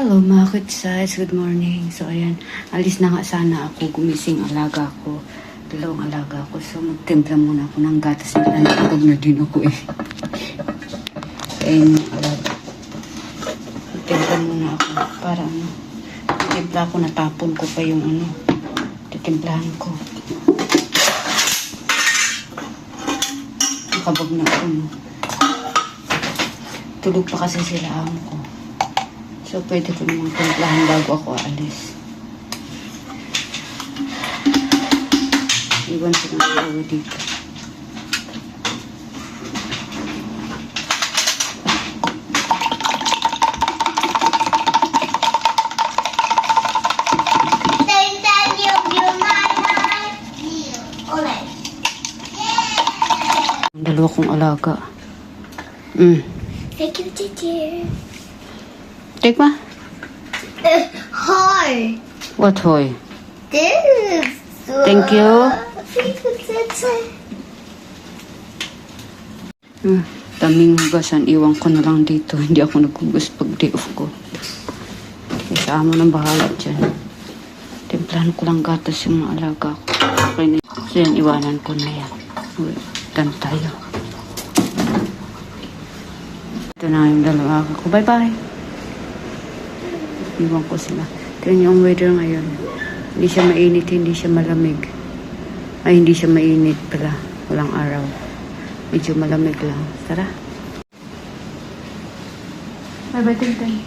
Hello mga kutsites, good morning. So ayan, alis na nga sana ako, gumising alaga ko. Dalawang alaga ko. So magtimpla muna ako ng gatas na nakapag na din ako eh. Ayan yung alaga. Magtimpla muna ako para ano. Timpla ko, natapon ko pa yung ano. Titimplahan ko. Nakabag na ako no. Tulog pa kasi sila amo ko. So, pwede ko namang timplahan bago ako aalis. Iwan ko ng dalawa dito. Ang dalawa kong alaga. Mm. Thank you, teacher. Take ma. Uh, hi. What hoy? This. Thank you. Thank you, teacher. Ah, daming hugasan. Iwan ko na lang dito. Hindi ako naghugas pag day off ko. Isa mo ng bahala dyan. Timplahan ko lang gatas yung mga alaga ko. Okay na. So yan, iwanan ko na yan. Uy, done tayo. Ito na yung dalawa ko. Bye-bye. Iwan ko sila. Tingnan yung weather ngayon. Hindi siya mainit, hindi siya malamig. Ay, hindi siya mainit pala. Walang araw. Medyo malamig lang. Tara. Bye-bye, Tintin.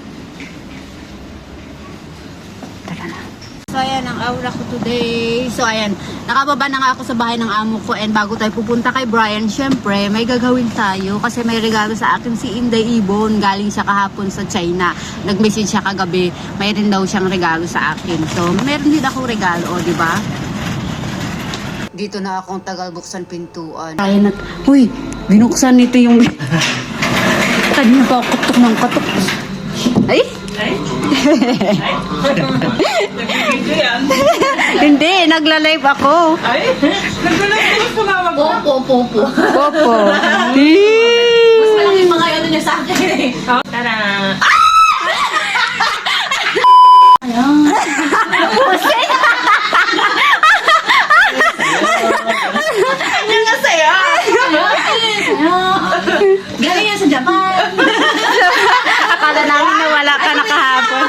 Tara na. So, ayan ang aura ko today. So, ayan. Nakababa na nga ako sa bahay ng amo ko. And bago tayo pupunta kay Brian, syempre, may gagawin tayo. Kasi may regalo sa akin si Inday Ibon. Galing siya kahapon sa China. Nag-message siya kagabi. Mayroon daw siyang regalo sa akin. So, meron din ako regalo, o, di ba? Dito na akong tagal buksan pintuan. Kaya na... Uy! Binuksan nito yung... Kanina pa ako katok ng katok. Ay! Hindi, nagla-live ako. Ay, nagulay ko na mag Popo, popo. Popo. Mas malaki mga ano niya sa akin eh. Tara! Yung nasaya! Galing yan sa Japan. Akala namin na wala ka nakahapon.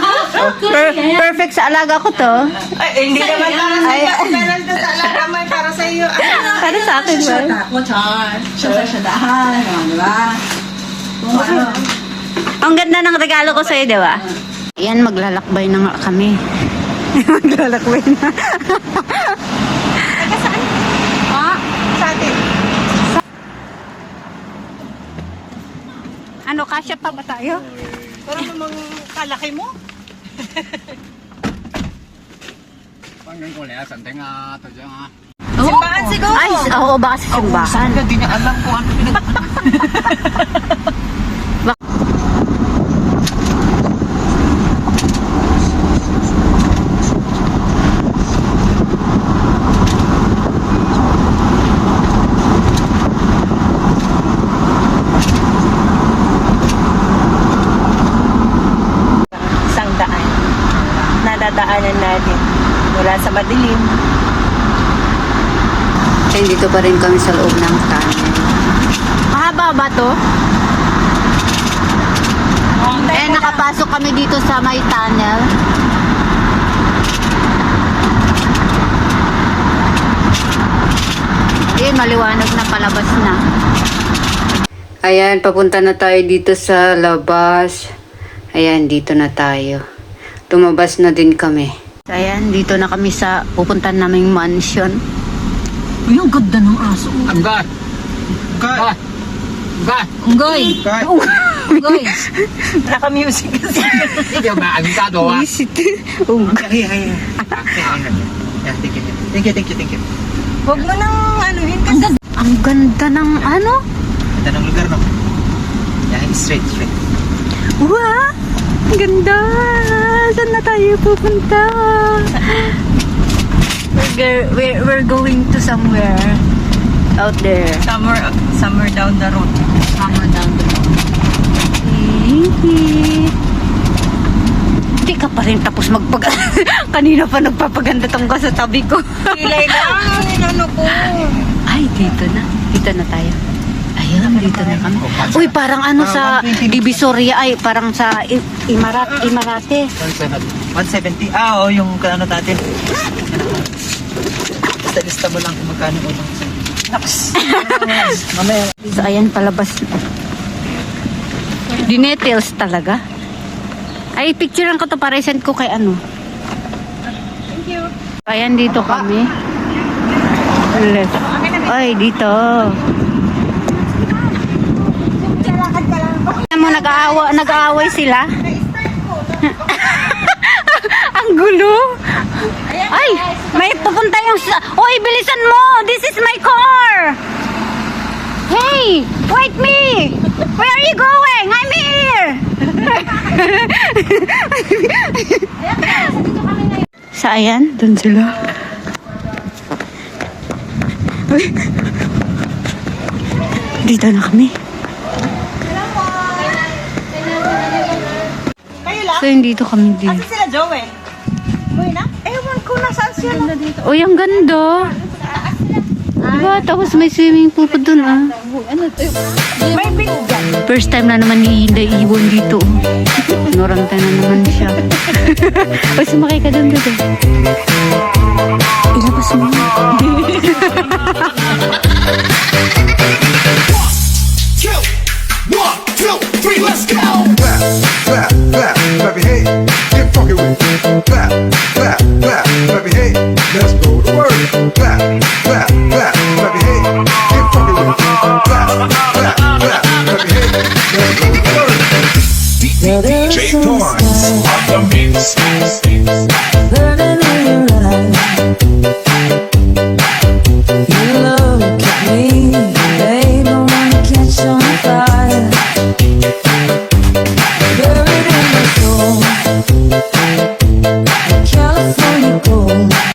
Per- perfect sa alaga ko to. Ay, hindi naman para sa iyo. Pero ito sa alaga mo, para sa iyo. Para sa akin ba? Ako, Char. Siya sa dahan. Di ba? Kung ano. Ang ganda ng regalo ko sa'yo, di ba? Yan, maglalakbay na nga kami. maglalakbay na. Ha? Sa atin. Ano, kasya pa ba tayo? Para namang kalaki mo. 翻紧过嚟啊！神顶啊，队长啊，唔好，哎，我八成吧。madilim And dito pa rin kami sa loob ng tunnel. Mahaba ba to? Eh, nakapasok kami dito sa may tunnel. Ayun, maliwanag na palabas na. Ayan, papunta na tayo dito sa labas. Ayan, dito na tayo. Tumabas na din kami. Ayan, dito na kami sa pupuntan naming mansion. Uy, ang ganda ng aso. Anggat! Anggat! Anggat! Unggoy! Unggoy! Naka-music kasi. Hindi ba agitado ha? Visit. Unggoy. Thank you. Thank you, thank you. Huwag mo nang anuhin kasi. Ang ganda ng ano? Ganda ng lugar, no? Yeah, straight, straight. Wow! Ang ganda! Saan na tayo pupunta? We're, we're, we're going to somewhere out there. Somewhere, somewhere down the road. Somewhere down the road. Hihi. pa rin tapos magpag... Kanina pa nagpapaganda tong ka sa tabi ko. Kilay lang, ano ko. Ay, dito na. Dito na tayo. Ayun, dito na kami. Uy, parang ano sa Divisoria, ay, parang sa I- Imarat, Imarate. 170. Ah, oo, yung ano natin. Basta lista mo lang kung magkano utang sa'yo. Naks! Mamaya. So, ayan, palabas. Dinetils talaga. Ay, picturean ko to para send ko kay ano. Thank you. Ayan, dito kami. Left. Ay, dito. Alam mo, nag-aawa, nag-aaway sila. Ang gulo. Ay, may pupunta yung... Oy, bilisan mo! This is my car! Hey! Wait me! Where are you going? I'm here! Sa ayan? Doon sila. Dito na kami. Kayo lang? So, hindi dito kami din. Asa sila, Joey? Uy na? Ewan ko, nasaan sila? Uy, ang ganda. Diba? Tapos may swimming pool pa dun, ah. May bigyan. First time na naman ni Hinda iwan dito. Norangta na naman siya. Uy, sumakay ka dun, dun. Ilabas mo.